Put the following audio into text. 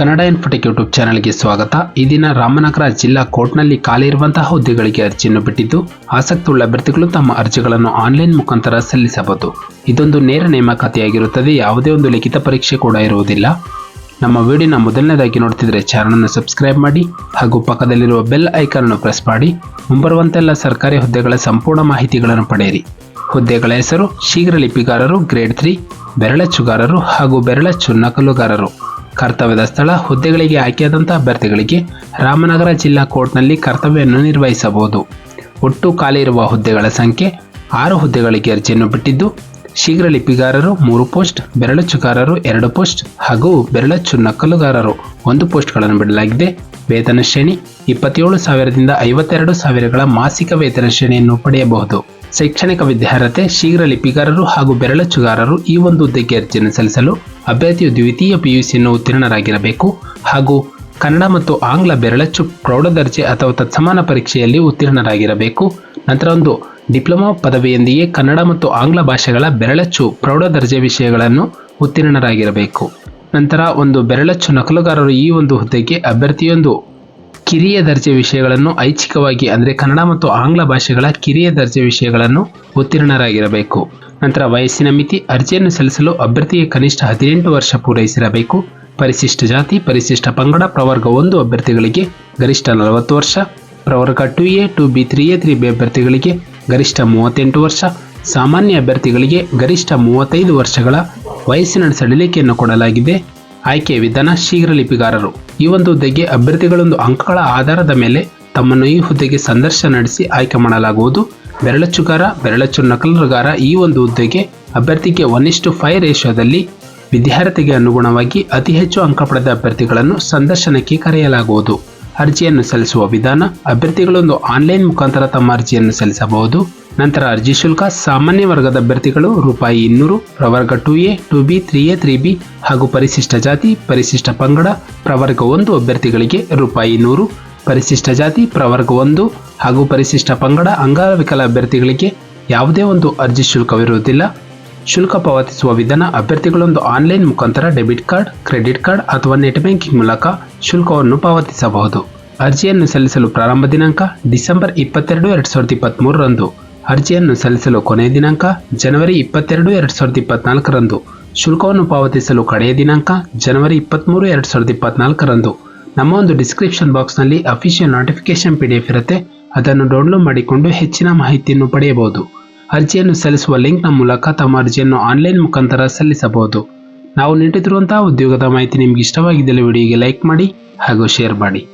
Kannada Infotech YouTube ಚಾನೆಲ್ಗೆ ಸ್ವಾಗತ. ಈ ದಿನ ರಾಮನಗರ ಜಿಲ್ಲಾ ಕೋರ್ಟ್ನಲ್ಲಿ ಖಾಲಿ ಇರುವಂತಹ ಹುದ್ದೆಗಳಿಗೆ ಅರ್ಜಿಯನ್ನು ಬಿಟ್ಟಿದ್ದು ಆಸಕ್ತಿಯುಳ್ಳ ಅಭ್ಯರ್ಥಿಗಳು ತಮ್ಮ ಅರ್ಜಿಗಳನ್ನು ಆನ್ಲೈನ್ ಮುಖಾಂತರ ಸಲ್ಲಿಸಬಹುದು. ಇದೊಂದು ನೇರ ನೇಮಕಾತಿಯಾಗಿರುತ್ತದೆ, ಯಾವುದೇ ಒಂದು ಲಿಖಿತ ಪರೀಕ್ಷೆ ಕೂಡ ಇರುವುದಿಲ್ಲ. ನಮ್ಮ ವಿಡಿಯೋನ ಮೊದಲನೇದಾಗಿ ನೋಡ್ತಿದ್ರೆ ಚಾನಲನ್ನು ಸಬ್ಸ್ಕ್ರೈಬ್ ಮಾಡಿ, ಹಾಗೂ ಪಕ್ಕದಲ್ಲಿರುವ ಬೆಲ್ ಐಕಾನ್ ಅನ್ನು ಪ್ರೆಸ್ ಮಾಡಿ, ಮುಂಬರುವಂತೆಲ್ಲ ಸರ್ಕಾರಿ ಹುದ್ದೆಗಳ ಸಂಪೂರ್ಣ ಮಾಹಿತಿಗಳನ್ನು ಪಡೆಯಿರಿ. ಹುದ್ದೆಗಳ ಹೆಸರು ಶೀಘ್ರ ಲಿಪಿಗಾರರು, ಗ್ರೇಡ್ ತ್ರೀ ಬೆರಳಚ್ಚುಗಾರರು ಹಾಗೂ ಬೆರಳಚ್ಚು ನಕಲುಗಾರರು ಕರ್ತವ್ಯದ ಸ್ಥಳ, ಹುದ್ದೆಗಳಿಗೆ ಆಯ್ಕೆಯಾದಂಥ ಅಭ್ಯರ್ಥಿಗಳಿಗೆ ರಾಮನಗರ ಜಿಲ್ಲಾ ಕೋರ್ಟ್ನಲ್ಲಿ ಕರ್ತವ್ಯವನ್ನು ನಿರ್ವಹಿಸಬಹುದು. ಒಟ್ಟು ಖಾಲಿ ಇರುವ ಹುದ್ದೆಗಳ ಸಂಖ್ಯೆ ಆರು ಹುದ್ದೆಗಳಿಗೆ ಅರ್ಜಿಯನ್ನು ಬಿಟ್ಟಿದ್ದು, ಶೀಘ್ರ ಲಿಪಿಗಾರರು ಮೂರು ಪೋಸ್ಟ್ ಬೆರಳಚ್ಚುಗಾರರು ಎರಡು ಪೋಸ್ಟ್ ಹಾಗೂ ಬೆರಳಚ್ಚು ನಕಲುಗಾರರು ಒಂದು ಪೋಸ್ಟ್ಗಳನ್ನು ಬಿಡಲಾಗಿದೆ. ವೇತನ ಶ್ರೇಣಿ ಇಪ್ಪತ್ತೇಳು ಸಾವಿರದಿಂದ ಐವತ್ತೆರಡು ಸಾವಿರಗಳ ಮಾಸಿಕ ವೇತನ ಶ್ರೇಣಿಯನ್ನು ಪಡೆಯಬಹುದು. ಶೈಕ್ಷಣಿಕ ವಿದ್ಯಾರ್ಹತೆ, ಶೀಘ್ರ ಲಿಪಿಗಾರರು ಹಾಗೂ ಬೆರಳಚ್ಚುಗಾರರು ಈ ಒಂದು ಹುದ್ದೆಗೆ ಅರ್ಜಿಯನ್ನು ಸಲ್ಲಿಸಲು ಅಭ್ಯರ್ಥಿಯು ದ್ವಿತೀಯ ಪಿಯುಸಿಯನ್ನು ಉತ್ತೀರ್ಣರಾಗಿರಬೇಕು ಹಾಗೂ ಕನ್ನಡ ಮತ್ತು ಆಂಗ್ಲ ಬೆರಳಚ್ಚು ಪ್ರೌಢದರ್ಜೆ ಅಥವಾ ತತ್ಸಮಾನ ಪರೀಕ್ಷೆಯಲ್ಲಿ ಉತ್ತೀರ್ಣರಾಗಿರಬೇಕು. ನಂತರ ಒಂದು ಡಿಪ್ಲೊಮಾ ಪದವಿಯೊಂದಿಗೆ ಕನ್ನಡ ಮತ್ತು ಆಂಗ್ಲ ಭಾಷೆಗಳ ಬೆರಳಚ್ಚು ಪ್ರೌಢದರ್ಜೆ ವಿಷಯಗಳನ್ನು ಉತ್ತೀರ್ಣರಾಗಿರಬೇಕು. ನಂತರ ಒಂದು ಬೆರಳಚ್ಚು ನಕಲುಗಾರರು ಈ ಒಂದು ಹುದ್ದೆಗೆ ಅಭ್ಯರ್ಥಿಯೊಂದು ಕಿರಿಯ ದರ್ಜೆ ವಿಷಯಗಳನ್ನು ಐಚ್ಛಿಕವಾಗಿ ಅಂದರೆ ಕನ್ನಡ ಮತ್ತು ಆಂಗ್ಲ ಭಾಷೆಗಳ ಕಿರಿಯ ದರ್ಜೆ ವಿಷಯಗಳನ್ನು ಉತ್ತೀರ್ಣರಾಗಿರಬೇಕು. ನಂತರ ವಯಸ್ಸಿನ ಮಿತಿ, ಅರ್ಜಿಯನ್ನು ಸಲ್ಲಿಸಲು ಅಭ್ಯರ್ಥಿಗೆ ಕನಿಷ್ಠ ಹದಿನೆಂಟು ವರ್ಷ ಪೂರೈಸಿರಬೇಕು. ಪರಿಶಿಷ್ಟ ಜಾತಿ, ಪರಿಶಿಷ್ಟ ಪಂಗಡ, ಪ್ರವರ್ಗ ಒಂದು ಅಭ್ಯರ್ಥಿಗಳಿಗೆ ಗರಿಷ್ಠ ನಲವತ್ತು ವರ್ಷ, ಪ್ರವರ್ಗ two A, two B, three A, three B ಅಭ್ಯರ್ಥಿಗಳಿಗೆ ಗರಿಷ್ಠ ಮೂವತ್ತೆಂಟು ವರ್ಷ, ಸಾಮಾನ್ಯ ಅಭ್ಯರ್ಥಿಗಳಿಗೆ ಗರಿಷ್ಠ ಮೂವತ್ತೈದು ವರ್ಷಗಳ ವಯಸ್ಸಿನ ಸಡಿಲಿಕೆಯನ್ನು ಕೊಡಲಾಗಿದೆ. ಆಯ್ಕೆ ವಿಧಾನ, ಶೀಘ್ರ ಲಿಪಿಗಾರರು. ಈ ಒಂದು ಹುದ್ದೆಗೆ ಅಭ್ಯರ್ಥಿಗಳೊಂದು ಅಂಕಗಳ ಆಧಾರದ ಮೇಲೆ ತಮ್ಮನ್ನು ಈ ಹುದ್ದೆಗೆ ಸಂದರ್ಶನ ನಡೆಸಿ ಆಯ್ಕೆ ಮಾಡಲಾಗುವುದು. ಬೆರಳಚ್ಚುಗಾರ ಬೆರಳಚ್ಚು ನಕಲುಗಾರ ಈ ಒಂದು ಹುದ್ದೆಗೆ ಅಭ್ಯರ್ಥಿಗೆ ಒನ್ ಇಷ್ಟು ಫೈವ್ ರೇಷಿಯೋದಲ್ಲಿ ವಿದ್ಯಾರ್ಥಿಗೆ ಅನುಗುಣವಾಗಿ ಅತಿ ಹೆಚ್ಚು ಅಂಕ ಪಡೆದ ಅಭ್ಯರ್ಥಿಗಳನ್ನು ಸಂದರ್ಶನಕ್ಕೆ ಕರೆಯಲಾಗುವುದು. ಅರ್ಜಿಯನ್ನು ಸಲ್ಲಿಸುವ ವಿಧಾನ, ಅಭ್ಯರ್ಥಿಗಳೊಂದು ಆನ್ಲೈನ್ ಮುಖಾಂತರ ತಮ್ಮ ಅರ್ಜಿಯನ್ನು ಸಲ್ಲಿಸಬಹುದು. ನಂತರ ಅರ್ಜಿ ಶುಲ್ಕ, ಸಾಮಾನ್ಯ ವರ್ಗದ ಅಭ್ಯರ್ಥಿಗಳು ರೂಪಾಯಿ ಇನ್ನೂರು, ಪ್ರವರ್ಗ two A two B three A three B ಹಾಗೂ ಪರಿಶಿಷ್ಟ ಜಾತಿ, ಪರಿಶಿಷ್ಟ ಪಂಗಡ, ಪ್ರವರ್ಗ ಒಂದು ಅಭ್ಯರ್ಥಿಗಳಿಗೆ ರೂಪಾಯಿ ನೂರು ಪರಿಶಿಷ್ಟ ಜಾತಿ, ಪ್ರವರ್ಗ ಒಂದು ಹಾಗೂ ಪರಿಶಿಷ್ಟ ಪಂಗಡ ಅಂಗವಿಕಲ ಅಭ್ಯರ್ಥಿಗಳಿಗೆ ಯಾವುದೇ ಒಂದು ಅರ್ಜಿ ಶುಲ್ಕವಿರುವುದಿಲ್ಲ. ಶುಲ್ಕ ಪಾವತಿಸುವ ವಿಧಾನ ಅಭ್ಯರ್ಥಿಗಳೊಂದು ಆನ್ಲೈನ್ ಮುಖಾಂತರ ಡೆಬಿಟ್ ಕಾರ್ಡ್, ಕ್ರೆಡಿಟ್ ಕಾರ್ಡ್ ಅಥವಾ ನೆಟ್ ಬ್ಯಾಂಕಿಂಗ್ ಮೂಲಕ ಶುಲ್ಕವನ್ನು ಪಾವತಿಸಬಹುದು. ಅರ್ಜಿಯನ್ನು ಸಲ್ಲಿಸಲು ಪ್ರಾರಂಭ ದಿನಾಂಕ ಡಿಸೆಂಬರ್ ಇಪ್ಪತ್ತೆರಡು, ಎರಡು ಸಾವಿರದ ಇಪ್ಪತ್ತ್ಮೂರರಂದು ಅರ್ಜಿಯನ್ನು ಸಲ್ಲಿಸಲು ಕೊನೆಯ ದಿನಾಂಕ ಜನವರಿ ಇಪ್ಪತ್ತೆರಡು, ಎರಡು ಸಾವಿರದ ಇಪ್ಪತ್ನಾಲ್ಕರಂದು. ಶುಲ್ಕವನ್ನು ಪಾವತಿಸಲು ಕಡೆಯ ದಿನಾಂಕ ಜನವರಿ ಇಪ್ಪತ್ತ್ಮೂರು ಎರಡು ಸಾವಿರದ ಇಪ್ಪತ್ನಾಲ್ಕರಂದು. ನಮ್ಮ ಒಂದು ಡಿಸ್ಕ್ರಿಪ್ಷನ್ ಬಾಕ್ಸ್ನಲ್ಲಿ official notification P D F ಇರುತ್ತೆ. ಅದನ್ನು ಡೌನ್ಲೋಡ್ ಮಾಡಿಕೊಂಡು ಹೆಚ್ಚಿನ ಮಾಹಿತಿಯನ್ನು ಪಡೆಯಬಹುದು. ಅರ್ಜಿಯನ್ನು ಸಲ್ಲಿಸುವ ಲಿಂಕ್ನ ಮೂಲಕ ತಮ್ಮ ಅರ್ಜಿಯನ್ನು ಆನ್ಲೈನ್ ಮುಖಾಂತರ ಸಲ್ಲಿಸಬಹುದು. ನಾವು ನೀಡುತ್ತಿರುವಂತಹ ಉದ್ಯೋಗದ ಮಾಹಿತಿ ನಿಮಗೆ ಇಷ್ಟವಾಗಿದ್ದಲ್ಲಿ ವಿಡಿಯೋಗೆ ಲೈಕ್ ಮಾಡಿ ಹಾಗೂ ಶೇರ್ ಮಾಡಿ.